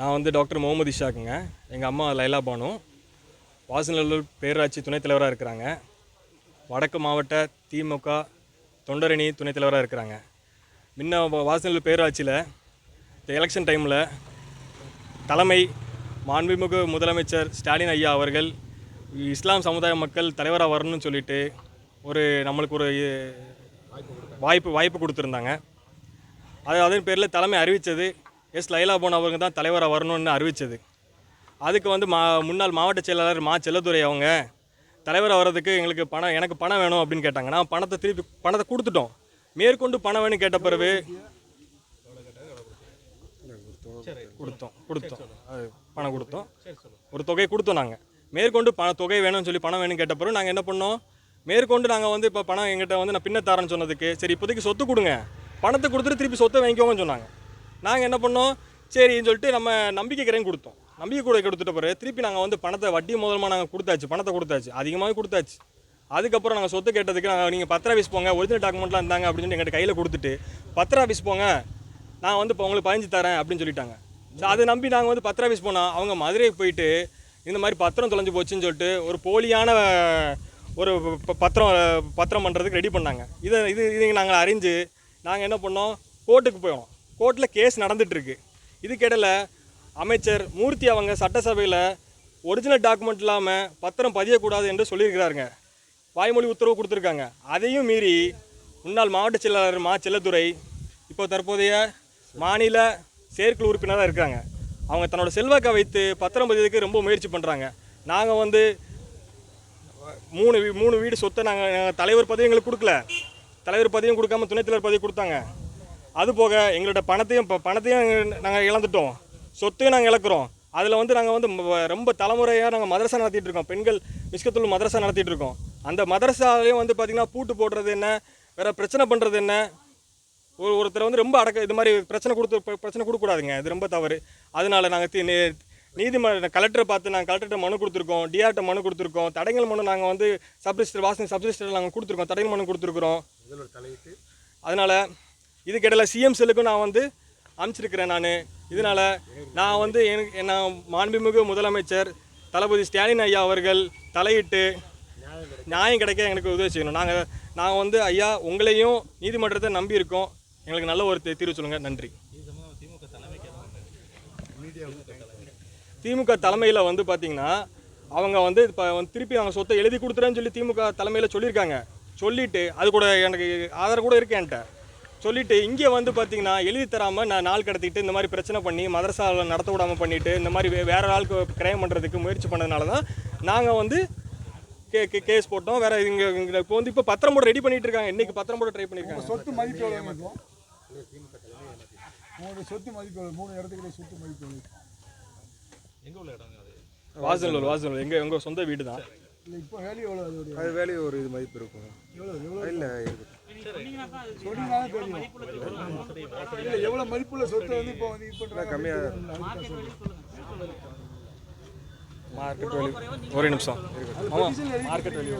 நான் வந்து டாக்டர் முகமது இஷாக்குங்க. எங்கள் அம்மா லைலா பானு. வாசநல்லூர் பேராட்சி துணைத் தலைவராக இருக்கிறாங்க. வடக்கு மாவட்ட திமுக தொண்டரணி துணைத் தலைவராக இருக்கிறாங்க. முன்ன வாசநல்லூர் பேராட்சியில் இந்த எலெக்ஷன் டைமில் தலைமை மாண்புமிகு முதலமைச்சர் ஸ்டாலின் ஐயா அவர்கள் இஸ்லாம் சமுதாய மக்கள் தலைவராக வரணும்னு சொல்லிட்டு ஒரு நம்மளுக்கு ஒரு வாய்ப்பு வாய்ப்பு கொடுத்துருந்தாங்க. அது அதன் பேரில் தலைமை அறிவித்தது எஸ் லைலா போன் அவங்க தான் தலைவராக வரணும்னு அறிவித்தது அதுக்கு வந்து மா முன்னாள் மாவட்ட செயலாளர் மா செல்லத்துறை அவங்க தலைவராக வர்றதுக்கு எங்களுக்கு பணம் எனக்கு பணம் வேணும் அப்படின்னு கேட்டாங்க. நான் பணத்தை திருப்பி பணத்தை கொடுத்துட்டோம். மேற்கொண்டு பணம் வேணும் கேட்ட பிறகு கொடுத்தோம் கொடுத்தோம். அது பணம் கொடுத்தோம். ஒரு தொகை கொடுத்தோம் நாங்கள் மேற்கொண்டு பண தொகை வேணும்னு சொல்லி பணம் வேணும்னு கேட்ட பிறகு நாங்கள் என்ன பண்ணோம்? மேற்கொண்டு நாங்கள் வந்து இப்போ பணம் எங்கிட்ட வந்து நான் பின்ன தரேன்னு சொன்னதுக்கு சரி இப்போதைக்கு சொத்து கொடுங்க. பணத்தை கொடுத்துட்டு திருப்பி சொத்தை வாங்கிக்கோங்கன்னு சொன்னாங்க. நாங்கள் என்ன பண்ணோம்? சரின்னு சொல்லிட்டு நம்ம நம்பிக்கை கரையும் கொடுத்தோம். நம்பிக்கை கூட கொடுத்துட்ட பிறகு திருப்பி நாங்கள் வந்து பணத்தை வட்டி முதலமாக நாங்கள் கொடுத்தாச்சு. பணத்தை கொடுத்தாச்சு. அதிகமாகவே கொடுத்தாச்சு. அதுக்கப்புறம் நாங்கள் சொத்து கேட்டதுக்கு நாங்கள் நீங்கள் பத்திர ஆஃபீஸ் போங்க ஒரிஜினல் டாக்குமெண்ட்லாம் இருந்தாங்க அப்படின்னு சொல்லி எங்கள்கிட்ட கையில் கொடுத்துட்டு பத்திர ஆஃபீஸ் போங்க நான் வந்து இப்போ உங்களுக்கு பதிஞ்சு தரேன் அப்படின்னு சொல்லிட்டாங்க. அதை நம்பி நாங்கள் வந்து பத்திர ஆஃபீஸ் போனால் அவங்க மதுரைக்கு போயிட்டு இந்த மாதிரி பத்திரம் தொலைஞ்சு போச்சுன்னு சொல்லிட்டு ஒரு போலியான ஒரு ப- பத்திரம் பத்திரம் பண்ணுறதுக்கு ரெடி பண்ணாங்க. இதை இது இது நாங்கள் அறிஞ்சு நாங்கள் என்ன பண்ணோம்? கோர்ட்டுக்கு போயிடும் கோர்ட்டில் கேஸ் நடந்துகிட்ருக்கு இதுக்கிடையில் அமைச்சர் மூர்த்தி அவங்க சட்டசபையில் ஒரிஜினல் டாக்குமெண்ட் இல்லாமல் பத்திரம் பதியக்கூடாது என்று சொல்லியிருக்கிறாருங்க. வாய்மொழி உத்தரவு கொடுத்துருக்காங்க. அதையும் மீறி முன்னாள் மாவட்ட செயலாளர் மா. செல்லத்துறை இப்போ தற்போதைய மாநில செயற்குழு உறுப்பினராக இருக்காங்க. அவங்க தன்னோட செல்வாக்கை வைத்து பத்திரம் பதியதுக்கு ரொம்ப முயற்சி பண்ணுறாங்க நாங்கள் வந்து மூணு வீ- மூணு வீடு சொத்தை நாங்கள் தலைவர் பதவி எங்களுக்கு கொடுக்கல. தலைவர் பதவியும் கொடுக்காம துணைத்தலைவர் பதவி கொடுத்தாங்க. அது போக எங்களோட பணத்தையும் ப- பணத்தையும் நாங்கள் இழந்துட்டோம். சொத்தையும் நாங்கள் இழக்கிறோம். அதில் வந்து நாங்கள் வந்து ரொம்ப தலைமுறையாக நாங்கள் மதரசா நடத்திட்டு இருக்கோம். பெண்கள் மிஸ்கத்துல் மதரசா நடத்திட்டு இருக்கோம். அந்த மதரசாலையும் வந்து பார்த்திங்கன்னா பூட்டு போடுறது என்ன? வேறு பிரச்சனை பண்ணுறது என்ன? ஒரு ஒருத்தர் வந்து ரொம்ப அடக்க இது மாதிரி பிரச்சனை கொடுத்து பிரச்சனை கொடுக்கக்கூடாதுங்க இது ரொம்ப தவறு. அதனால நாங்கள் நீதிமன்ற கலெக்டரை பார்த்து நாங்கள் கலெக்டர்கிட்ட மனு கொடுத்துருக்கோம். டிஆர்ட்ட மனு கொடுத்துருக்கோம். தடங்கல் மனு நாங்கள் வந்து சப்ரிஸ்டர் வாசனை சப்ரிஸ்டர் நாங்கள் கொடுத்துருக்கோம். தடங்கல் மனு கொடுத்துருக்குறோம். அதனால் இதுக்கிடையில சிஎம் செல்லுக்கும் நான் வந்து அனுப்பிச்சிருக்கிறேன் நான். இதனால் நான் வந்து எனக்கு நான் மாண்புமிகு முதலமைச்சர் தளபதி ஸ்டாலின் ஐயா அவர்கள் தலையிட்டு நியாயம் கிடைக்க எங்களுக்கு உதவி செய்யணும். நாங்கள் நாங்கள் வந்து ஐயா உங்களையும் நீதிமன்றத்தை நம்பி இருக்கோம். எங்களுக்கு நல்ல ஒரு தீர்வு சொல்லுங்கள் நன்றி. திமுக தலைமையில் வந்து பார்த்தீங்கன்னா அவங்க வந்து இப்போ வந்து திருப்பி அவங்க சொத்தை எழுதி கொடுத்துறேன்னு சொல்லி திமுக தலைமையில் சொல்லியிருக்காங்க. சொல்லிட்டு அது கூட எனக்கு ஆதாரம் கூட இருக்கு என்கிட்ட. சொல்லிட்டு இங்கே வந்து பார்த்தீங்கன்னா எழுதி தராமல் நான் நாள் கடத்திட்டு இந்த மாதிரி பிரச்சனை பண்ணி மதரசாவில் நடத்த விடாமல் பண்ணிட்டு இந்த மாதிரி வே- வேற ஆளுக்கு கிரயம் பண்ணுறதுக்கு முயற்சி பண்ணதுனால தான் நாங்கள் வந்து கே கே கேஸ் போட்டோம். வேற இங்கே இங்கே இப்போ வந்து இப்போ பத்திரம் போட ரெடி பண்ணிட்டு இருக்காங்க. இன்னைக்கு பத்திரம் போட ட்ரை பண்ணியிருக்காங்க சொத்து மதிப்பு உங்களோட சொத்து மதிப்பு மூணு இடத்துக்குள்ள சொத்து மதிப்பு எவ்வளோ வாசனூர் வாசனூர் எங்கள் எங்கள் சொந்த வீடு தான் இப்போ வேல்யூ எவ்வளோ அதோடைய அது வேலையை ஒரு இது மதிப்பு இருக்கும். எவ்வளோ எவ்வளோ இல்லை தெரியும். இல்லை எவ்வளோ மதிப்புள்ள சொத்தை வந்து இப்போ வந்து பண்ணுறாங்க கம்மியாக மார்க்கெட் வேல்யூ ஒரே நிமிஷம். ஆமாம் மார்க்கெட் வேல்யூ